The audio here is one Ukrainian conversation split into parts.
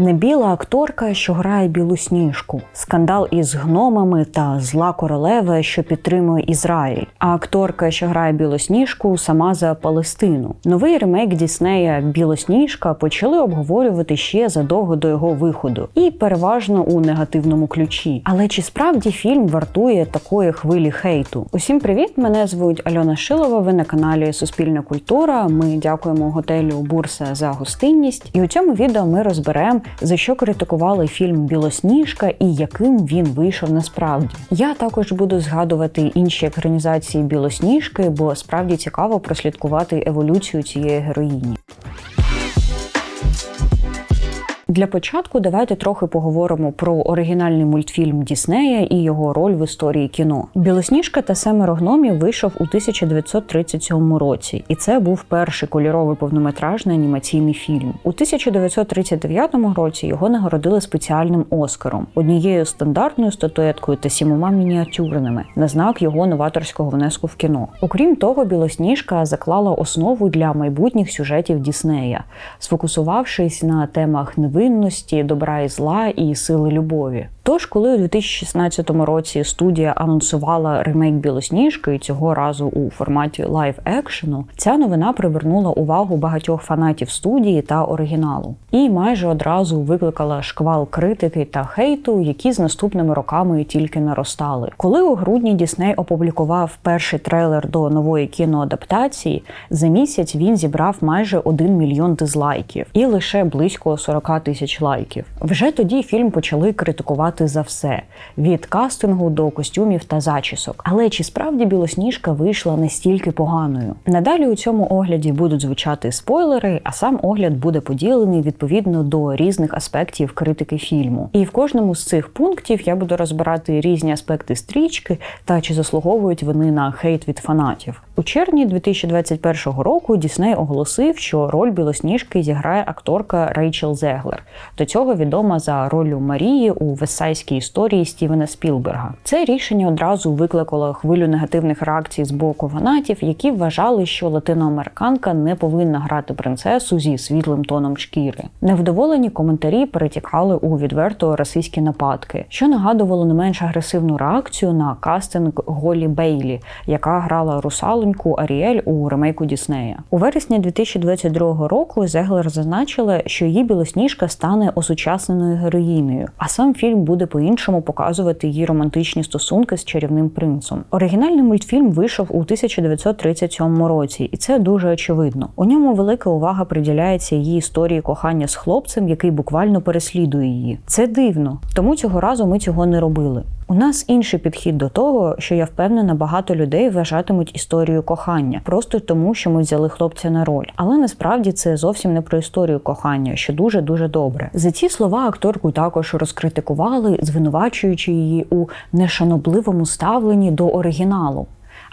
Небіла акторка, що грає білу сніжку, скандал із гномами та зла королева, що підтримує Ізраїль. А акторка, що грає білосніжку, сама за Палестину. Новий ремейк Діснея Білосніжка почали обговорювати ще задовго до його виходу, і переважно у негативному ключі. Але чи справді фільм вартує такої хвилі хейту? Усім привіт! Мене звуть Альона Шилова. Ви на каналі Суспільна культура. Ми дякуємо готелю Бурса за гостинність. І у цьому відео ми розберемо за що критикували фільм Білосніжка і яким він вийшов насправді. Я також буду згадувати інші екранізації Білосніжки, бо справді цікаво прослідкувати еволюцію цієї героїні. Для початку давайте трохи поговоримо про оригінальний мультфільм Діснея і його роль в історії кіно. Білосніжка та семеро гномів вийшов у 1937 році, і це був перший кольоровий повнометражний анімаційний фільм. У 1939 році його нагородили спеціальним оскаром, однією стандартною статуеткою та сімома мініатюрними на знак його новаторського внеску в кіно. Окрім того, Білосніжка заклала основу для майбутніх сюжетів Діснея, сфокусувавшись на темах невидимості, невинності, добра і зла і сили любові. Тож, коли у 2016 році студія анонсувала ремейк Білосніжки цього разу у форматі лайв екшену, ця новина привернула увагу багатьох фанатів студії та оригіналу, і майже одразу викликала шквал критики та хейту, які з наступними роками тільки наростали. Коли у грудні Дісней опублікував перший трейлер до нової кіноадаптації, за місяць він зібрав майже 1 мільйон дизлайків і лише близько 40 тисяч лайків. Вже тоді фільм почали критикувати за все від кастингу до костюмів та зачісок. Але чи справді білосніжка вийшла настільки поганою? Надалі у цьому огляді будуть звучати спойлери, а сам огляд буде поділений відповідно до різних аспектів критики фільму. І в кожному з цих пунктів я буду розбирати різні аспекти стрічки та чи заслуговують вони на хейт від фанатів. У червні 2021 року Дісней оголосив, що роль білосніжки зіграє акторка Рейчел Зеглер. До цього відома за ролью Марії у весайській історії Стівена Спілберга. Це рішення одразу викликало хвилю негативних реакцій з боку фанатів, які вважали, що латиноамериканка не повинна грати принцесу зі світлим тоном шкіри. Невдоволені коментарі перетікали у відверто расистські нападки, що нагадувало не менш агресивну реакцію на кастинг Голі Бейлі, яка грала русалоньку Аріель у ремейку Діснея. У вересні 2022 року Зеглер зазначила, що її білосніжка стане осучасненою героїнею, а сам фільм буде по-іншому показувати її романтичні стосунки з чарівним принцем. Оригінальний мультфільм вийшов у 1937 році, і це дуже очевидно. У ньому велика увага приділяється її історії кохання з хлопцем, який буквально переслідує її. Це дивно, тому цього разу ми цього не робили. У нас інший підхід до того, що я впевнена, багато людей вважатимуть історію кохання, просто тому, що ми взяли хлопця на роль. Але насправді це зовсім не про історію кохання, що дуже дуже добре. За ці слова акторку також розкритикували, звинувачуючи її у нешанобливому ставленні до оригіналу.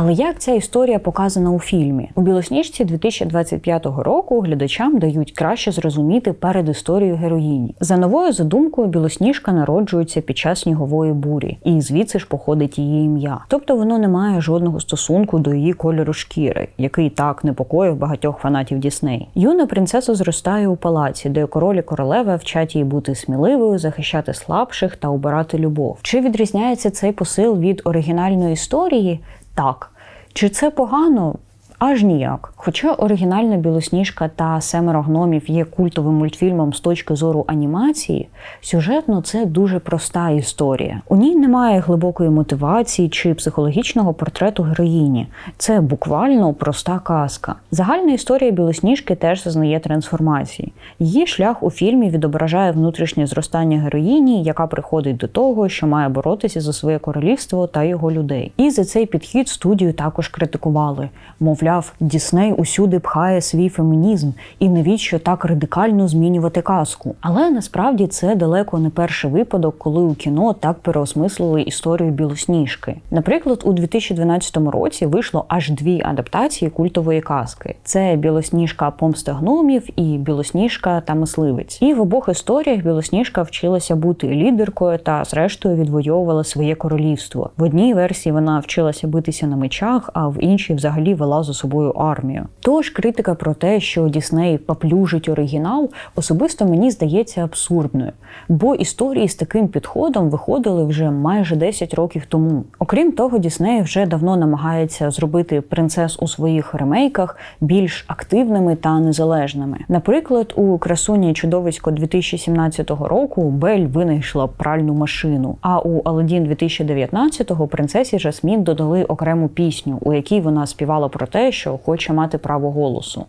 Але як ця історія показана у фільмі? У білосніжці 2025 року глядачам дають краще зрозуміти перед історією героїні. За новою задумкою, білосніжка народжується під час снігової бурі, і звідси ж походить її ім'я. Тобто воно не має жодного стосунку до її кольору шкіри, який так непокоїв багатьох фанатів Дісней. Юна принцеса зростає у палаці, де король і королева вчать її бути сміливою, захищати слабших та обирати любов. Чи відрізняється цей посил від оригінальної історії? Так. Чи це погано? Аж ніяк. Хоча оригінальна білосніжка та семеро гномів є культовим мультфільмом з точки зору анімації, сюжетно це дуже проста історія. У ній немає глибокої мотивації чи психологічного портрету героїні. Це буквально проста казка. Загальна історія білосніжки теж зазнає трансформації. Її шлях у фільмі відображає внутрішнє зростання героїні, яка приходить до того, що має боротися за своє королівство та його людей. І за цей підхід студію також критикували. Мовляв, мовляв, Дісней усюди пхає свій фемінізм, і навіщо так радикально змінювати казку. Але насправді це далеко не перший випадок, коли у кіно так переосмислили історію білосніжки. Наприклад, у 2012 році вийшло аж дві адаптації культової казки: це Білосніжка помста гномів і Білосніжка та мисливець. І в обох історіях Білосніжка вчилася бути лідеркою та, зрештою, відвоювала своє королівство. В одній версії вона вчилася битися на мечах, а в іншій взагалі вела зо собою армію. Тож критика про те, що Дісней поплюжить оригінал, особисто мені здається абсурдною, бо історії з таким підходом виходили вже майже 10 років тому. Окрім того, Дісней вже давно намагається зробити принцес у своїх ремейках більш активними та незалежними. Наприклад, у красуні чудовисько 2017 року Бель винайшла пральну машину. А у Аладдін 2019-го принцесі Жасмін додали окрему пісню, у якій вона співала про те, що хоче мати право голосу.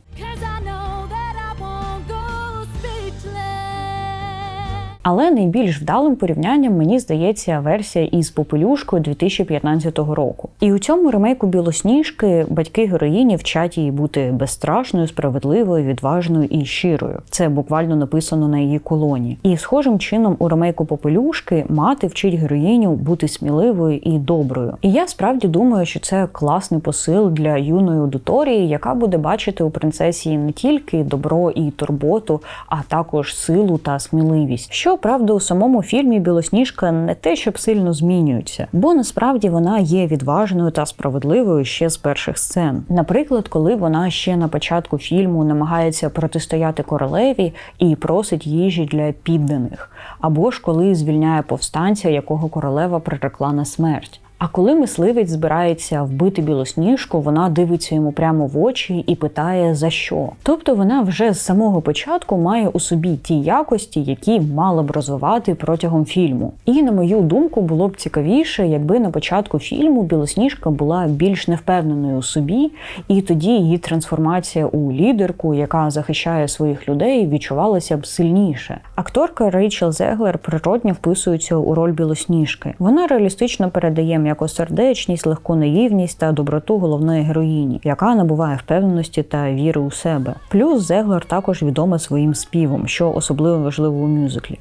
Але найбільш вдалим порівнянням мені здається версія із попелюшкою 2015 року. І у цьому ремейку білосніжки батьки героїні вчать її бути безстрашною, справедливою, відважною і щирою. Це буквально написано на її колоні. І схожим чином у ремейку попелюшки мати вчить героїню бути сміливою і доброю. І я справді думаю, що це класний посил для юної аудиторії, яка буде бачити у принцесі не тільки добро і турботу, а також силу та сміливість. Що правда, у самому фільмі Білосніжка не те, щоб сильно змінюється, бо насправді вона є відважною та справедливою ще з перших сцен. Наприклад, коли вона ще на початку фільму намагається протистояти королеві і просить їжі для підданих, або ж коли звільняє повстанця, якого королева прирекла на смерть. А коли мисливець збирається вбити білосніжку, вона дивиться йому прямо в очі і питає за що. Тобто вона вже з самого початку має у собі ті якості, які мала б розвивати протягом фільму. І на мою думку, було б цікавіше, якби на початку фільму білосніжка була більш невпевненою у собі, і тоді її трансформація у лідерку, яка захищає своїх людей, відчувалася б сильніше. Акторка Рейчел Зеглер природньо вписується у роль білосніжки. Вона реалістично передає м'якосердечність, легку наївність та доброту головної героїні, яка набуває впевненості та віри у себе. Плюс Зеглер також відома своїм співом, що особливо важливо у мюзиклі.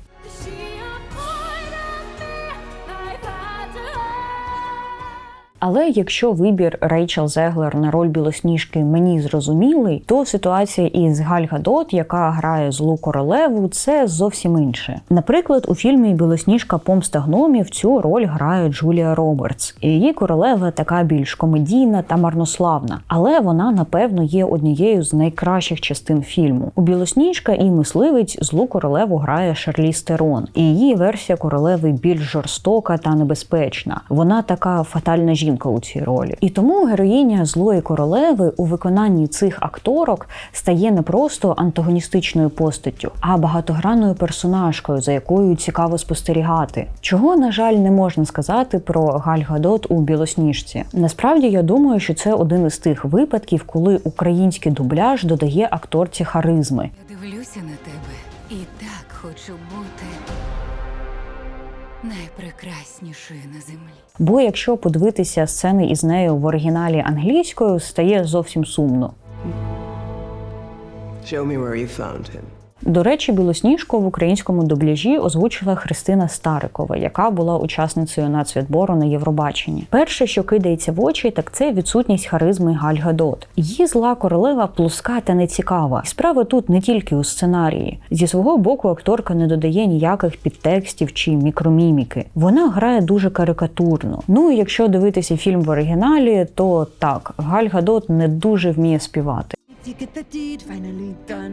Але якщо вибір Рейчел Зеглер на роль білосніжки мені зрозумілий, то ситуація із Галь Гадот, яка грає злу королеву, це зовсім інше. Наприклад, у фільмі Білосніжка Помста гномів цю роль грає Джулія Робертс. Її королева така більш комедійна та марнославна, але вона напевно є однією з найкращих частин фільму. У Білосніжка і мисливець злу королеву грає Шарлі Стерон, і її версія королеви більш жорстока та небезпечна. Вона така фатальна жінка у цій ролі. І тому героїня злої королеви у виконанні цих акторок стає не просто антагоністичною постаттю, а багатогранною персонажкою, за якою цікаво спостерігати. Чого, на жаль, не можна сказати про Галь Гадот у білосніжці. Насправді я думаю, що це один із тих випадків, коли український дубляж додає акторці харизми. Я дивлюся на тебе і так хочу бути найпрекраснішою на землі. Бо якщо подивитися сцени із нею в оригіналі англійською, стає зовсім сумно. Show me where you found him. До речі, білосніжку в українському дубляжі озвучила Христина Старикова, яка була учасницею нацвідбору на Євробаченні. Перше, що кидається в очі, так це відсутність харизми Галь Гадот. Її зла королева плоска та нецікава. Справа тут не тільки у сценарії. Зі свого боку, акторка не додає ніяких підтекстів чи мікроміміки. Вона грає дуже карикатурно. Ну і якщо дивитися фільм в оригіналі, то так, Галь Гадот не дуже вміє співати. You get the deed finally done.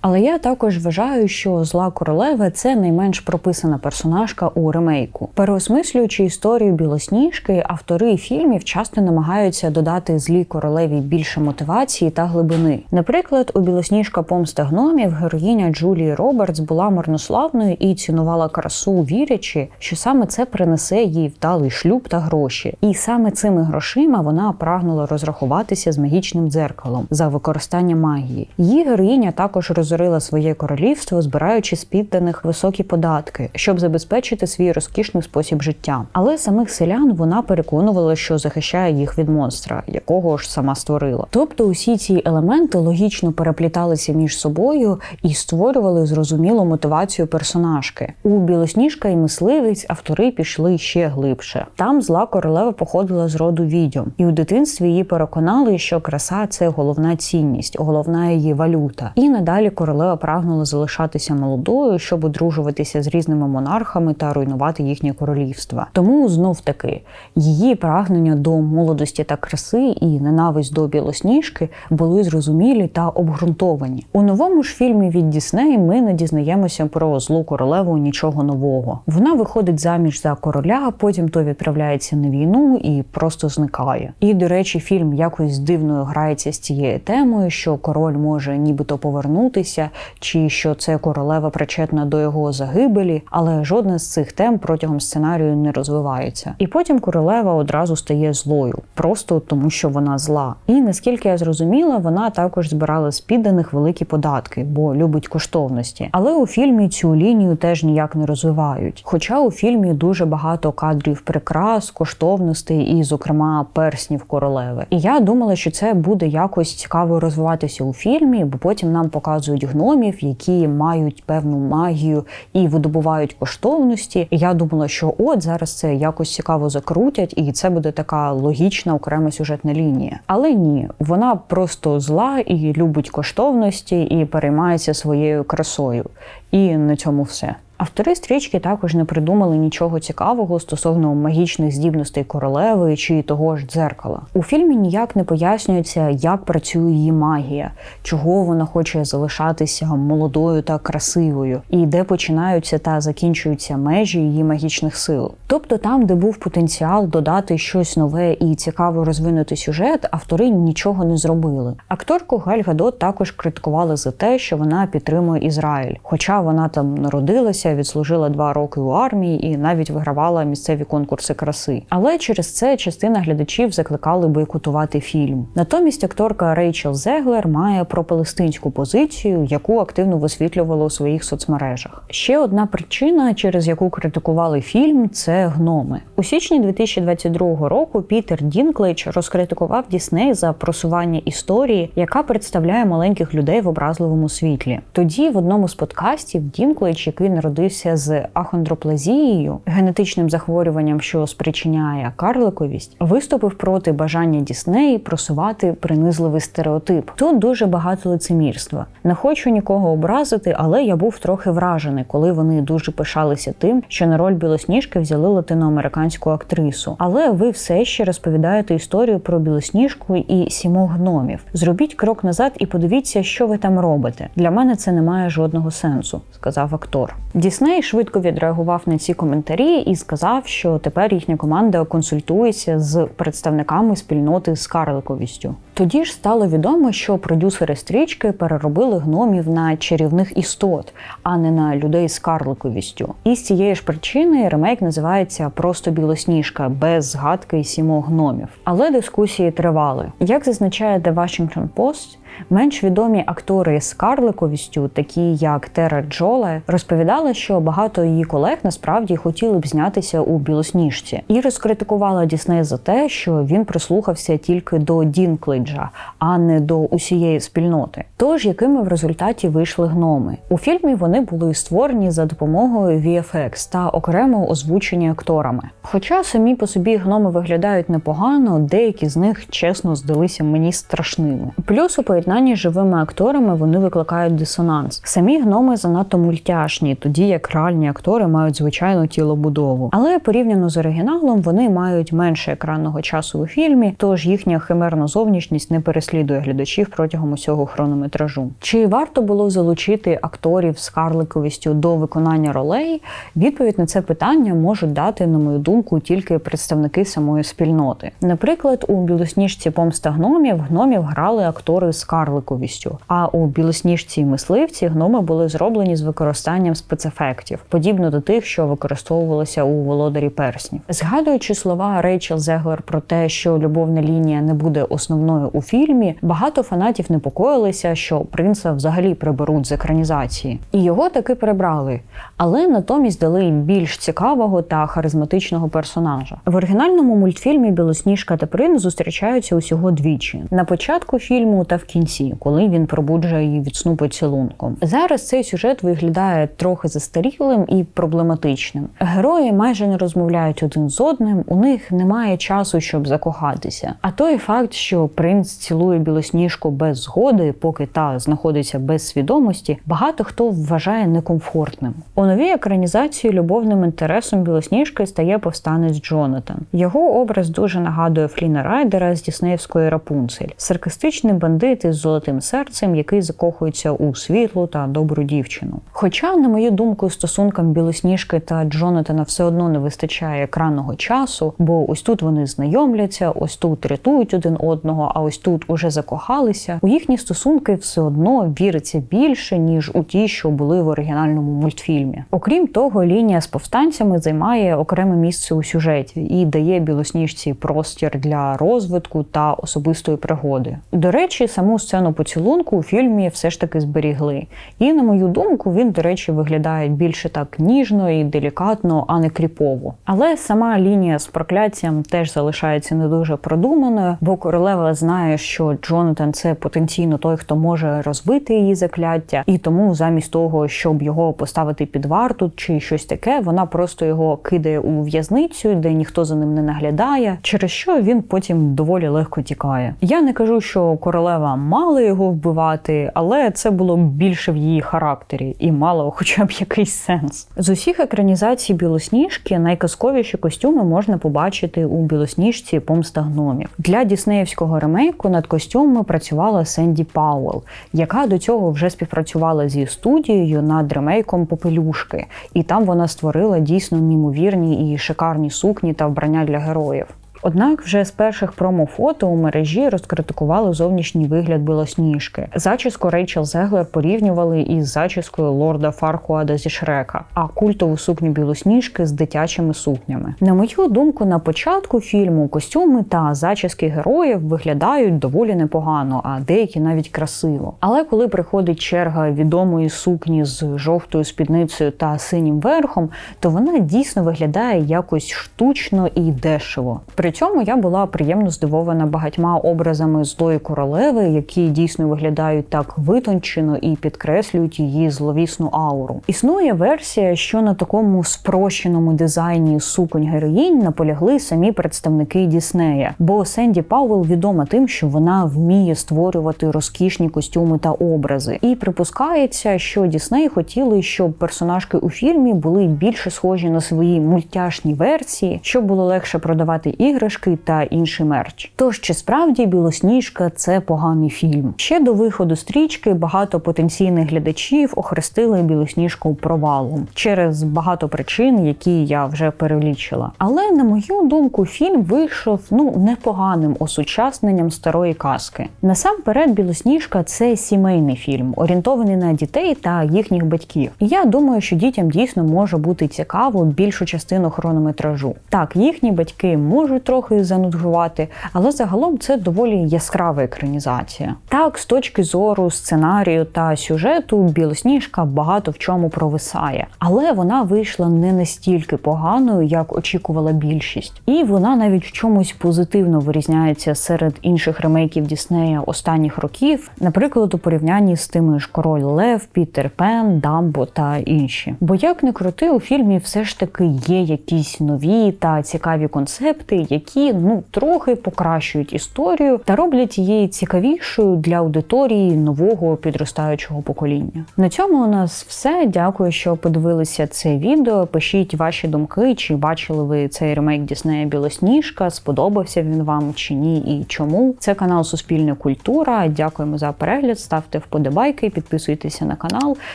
Але я також вважаю, що зла королева це найменш прописана персонажка у ремейку. Переосмислюючи історію білосніжки, автори фільмів часто намагаються додати злій королеві більше мотивації та глибини. Наприклад, у білосніжка помста гномів героїня Джулії Робертс була марнославною і цінувала красу, вірячи, що саме це принесе їй вдалий шлюб та гроші. І саме цими грошима вона прагнула розрахуватися з магічним дзеркалом за використання магії. Її героїня також розорила своє королівство, збираючи з підданих високі податки, щоб забезпечити свій розкішний спосіб життя. Але самих селян вона переконувала, що захищає їх від монстра, якого ж сама створила. Тобто усі ці елементи логічно перепліталися між собою і створювали зрозумілу мотивацію персонажки. У білосніжка і мисливець автори пішли ще глибше. Там зла королева походила з роду відьом, і у дитинстві її пере переконали, що краса це головна цінність, головна її валюта. І надалі королева прагнула залишатися молодою, щоб одружуватися з різними монархами та руйнувати їхнє королівство. Тому знов таки її прагнення до молодості та краси і ненависть до білосніжки були зрозумілі та обґрунтовані. У новому ж фільмі від Дісней ми не дізнаємося про злу королеву нічого нового. Вона виходить заміж за короля, потім то відправляється на війну і просто зникає. І до речі, фільм якось дивно грається з цією темою, що король може нібито повернутися, чи що це королева причетна до його загибелі, але жодна з цих тем протягом сценарію не розвивається. І потім королева одразу стає злою, просто тому що вона зла. І наскільки я зрозуміла, вона також збирала з підданих великі податки, бо любить коштовності. Але у фільмі цю лінію теж ніяк не розвивають. Хоча у фільмі дуже багато кадрів прикрас, коштовностей і, зокрема, перснів королеви. І я думала, що це буде якось цікаво розвиватися у фільмі, бо потім нам показують гномів, які мають певну магію і видобувають коштовності. І я думала, що от зараз це якось цікаво закрутять, і це буде така логічна окрема сюжетна лінія. Але ні, вона просто зла і любить коштовності і переймається своєю красою. І на цьому все. Автори стрічки також не придумали нічого цікавого стосовно магічних здібностей королеви чи того ж дзеркала. У фільмі ніяк не пояснюється, як працює її магія, чого вона хоче залишатися молодою та красивою, і де починаються та закінчуються межі її магічних сил. Тобто, там, де був потенціал додати щось нове і цікаво розвинути сюжет, автори нічого не зробили. Акторку Галь Гадот також критикували за те, що вона підтримує Ізраїль, хоча вона там народилася, відслужила два роки у армії і навіть вигравала місцеві конкурси краси. Але через це частина глядачів закликали бойкотувати фільм. Натомість акторка Рейчел Зеглер має пропалестинську позицію, яку активно висвітлювала у своїх соцмережах. Ще одна причина, через яку критикували фільм, це гноми. У січні 2022 року Пітер Дінклейдж розкритикував Дісней за просування історії, яка представляє маленьких людей в образливому світлі. Тоді в одному з подкастів Дінклейдж, який народився з ахондроплазією, генетичним захворюванням, що спричиняє карликовість, виступив проти бажання Діснеї просувати принизливий стереотип. Тут дуже багато лицемірства. Не хочу нікого образити, але я був трохи вражений, коли вони дуже пишалися тим, що на роль білосніжки взяли латиноамериканську актрису. Але ви все ще розповідаєте історію про білосніжку і сімох гномів. Зробіть крок назад і подивіться, що ви там робите. Для мене це не має жодного сенсу, сказав актор. Дісней швидко відреагував на ці коментарі і сказав, що тепер їхня команда консультується з представниками спільноти з карликовістю. Тоді ж стало відомо, що продюсери стрічки переробили гномів на чарівних істот, а не на людей з карликовістю. І з цієї ж причини ремейк називається просто білосніжка без згадки сімох гномів. Але дискусії тривали. Як зазначає The Washington Post, Менш відомі актори з карликовістю, такі як Тера Джоле, розповідали, що багато її колег насправді хотіли б знятися у білосніжці, і розкритикувала Дісней за те, що він прислухався тільки до Дінклейджа, а не до усієї спільноти. Тож якими в результаті вийшли гноми у фільмі? Вони були створені за допомогою VFX та окремо озвучені акторами. Хоча самі по собі гноми виглядають непогано, деякі з них чесно здалися мені страшними. Плюс у поєднанні з живими акторами вони викликають дисонанс. Самі гноми занадто мультяшні, тоді як реальні актори мають звичайну тілобудову. Але порівняно з оригіналом вони мають менше екранного часу у фільмі, тож їхня химерна зовнішність не переслідує глядачів протягом усього хронометражу. Чи варто було залучити акторів з карликовістю до виконання ролей? Відповідь на це питання можуть дати, на мою думку, тільки представники самої спільноти. Наприклад, у білосніжці помста гномів гномів грали актори з карликовістю, а у білосніжці і мисливці гноми були зроблені з використанням спецефектів, подібно до тих, що використовувалися у володарі перснів. Згадуючи слова Рейчел Зеглер про те, що любовна лінія не буде основною у фільмі, багато фанатів непокоїлися, що принца взагалі приберуть з екранізації, і його таки прибрали, але натомість дали їм більш цікавого та харизматичного персонажа. В оригінальному мультфільмі Білосніжка та принц зустрічаються усього двічі на початку фільму та в кінці. Кінці, коли він пробуджує її від сну поцілунком. Зараз цей сюжет виглядає трохи застарілим і проблематичним. Герої майже не розмовляють один з одним, у них немає часу, щоб закохатися. А той факт, що принц цілує білосніжку без згоди, поки та знаходиться без свідомості, багато хто вважає некомфортним. У новій екранізації любовним інтересом білосніжки стає повстанець Джонатан. Його образ дуже нагадує Фліна Райдера з Діснеївської Рапунцель, саркастичний бандит із золотим серцем, який закохується у світлу та добру дівчину. Хоча, на мою думку, стосункам білосніжки та Джонатана все одно не вистачає екранного часу, бо ось тут вони знайомляться, ось тут рятують один одного, а ось тут уже закохалися. У їхні стосунки все одно віриться більше ніж у ті, що були в оригінальному мультфільмі. Окрім того, лінія з повстанцями займає окреме місце у сюжеті і дає білосніжці простір для розвитку та особистої пригоди. До речі, саму сцену поцілунку у фільмі все ж таки зберігли. І на мою думку, він, до речі, виглядає більше так ніжно і делікатно, а не кріпово. Але сама лінія з прокляттям теж залишається не дуже продуманою, бо королева знає, що Джонатан це потенційно той, хто може розбити її закляття, і тому замість того, щоб його поставити під варту чи щось таке, вона просто його кидає у в'язницю, де ніхто за ним не наглядає, через що він потім доволі легко тікає. Я не кажу, що королева мала його вбивати, але це було більше в її характері і мало хоча б якийсь сенс. З усіх екранізацій білосніжки найказковіші костюми можна побачити у білосніжці помста гномів. Для діснеївського ремейку над костюмами працювала Сенді Пауэлл, яка до цього вже співпрацювала зі студією над ремейком Попелюшки, і там вона створила дійсно неймовірні і шикарні сукні та вбрання для героїв. Однак вже з перших промо-фото у мережі розкритикували зовнішній вигляд білосніжки. Зачіску Рейчел Зеглер порівнювали із зачіскою лорда Фаркуада зі Шрека, а культову сукню білосніжки з дитячими сукнями. На мою думку, на початку фільму костюми та зачіски героїв виглядають доволі непогано, а деякі навіть красиво. Але коли приходить черга відомої сукні з жовтою спідницею та синім верхом, то вона дійсно виглядає якось штучно і дешево. При цьому я була приємно здивована багатьма образами злої королеви, які дійсно виглядають так витончено і підкреслюють її зловісну ауру. Існує версія, що на такому спрощеному дизайні суконь героїнь наполягли самі представники Діснея, бо Сенді Пауэлл відома тим, що вона вміє створювати розкішні костюми та образи. І припускається, що Дісней хотіли, щоб персонажки у фільмі були більше схожі на свої мультяшні версії, щоб було легше продавати іграшки та інший мерч. Тож чи справді білосніжка це поганий фільм? Ще до виходу стрічки багато потенційних глядачів охрестили білосніжку провалом через багато причин, які я вже перелічила. Але на мою думку, фільм вийшов ну непоганим осучасненням старої казки. Насамперед, білосніжка це сімейний фільм, орієнтований на дітей та їхніх батьків. І я думаю, що дітям дійсно може бути цікаво більшу частину хронометражу. Так, їхні батьки можуть трохи занудгувати, але загалом це доволі яскрава екранізація. Так, з точки зору сценарію та сюжету, білосніжка багато в чому провисає, але вона вийшла не настільки поганою, як очікувала більшість, і вона навіть в чомусь позитивно вирізняється серед інших ремейків Діснея останніх років, наприклад, у порівнянні з тими ж Король Лев, Пітер Пен, Дамбо та інші. Бо як не крути, у фільмі все ж таки є якісь нові та цікаві концепти, які ну трохи покращують історію та роблять її цікавішою для аудиторії нового підростаючого покоління. На цьому у нас все. Дякую, що подивилися це відео. Пишіть ваші думки, чи бачили ви цей ремейк Діснея Білосніжка, сподобався він вам чи ні, і чому. Це канал Суспільна культура. Дякуємо за перегляд. Ставте вподобайки, підписуйтеся на канал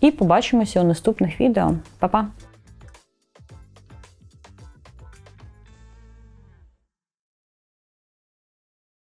і побачимося у наступних відео. Па-па!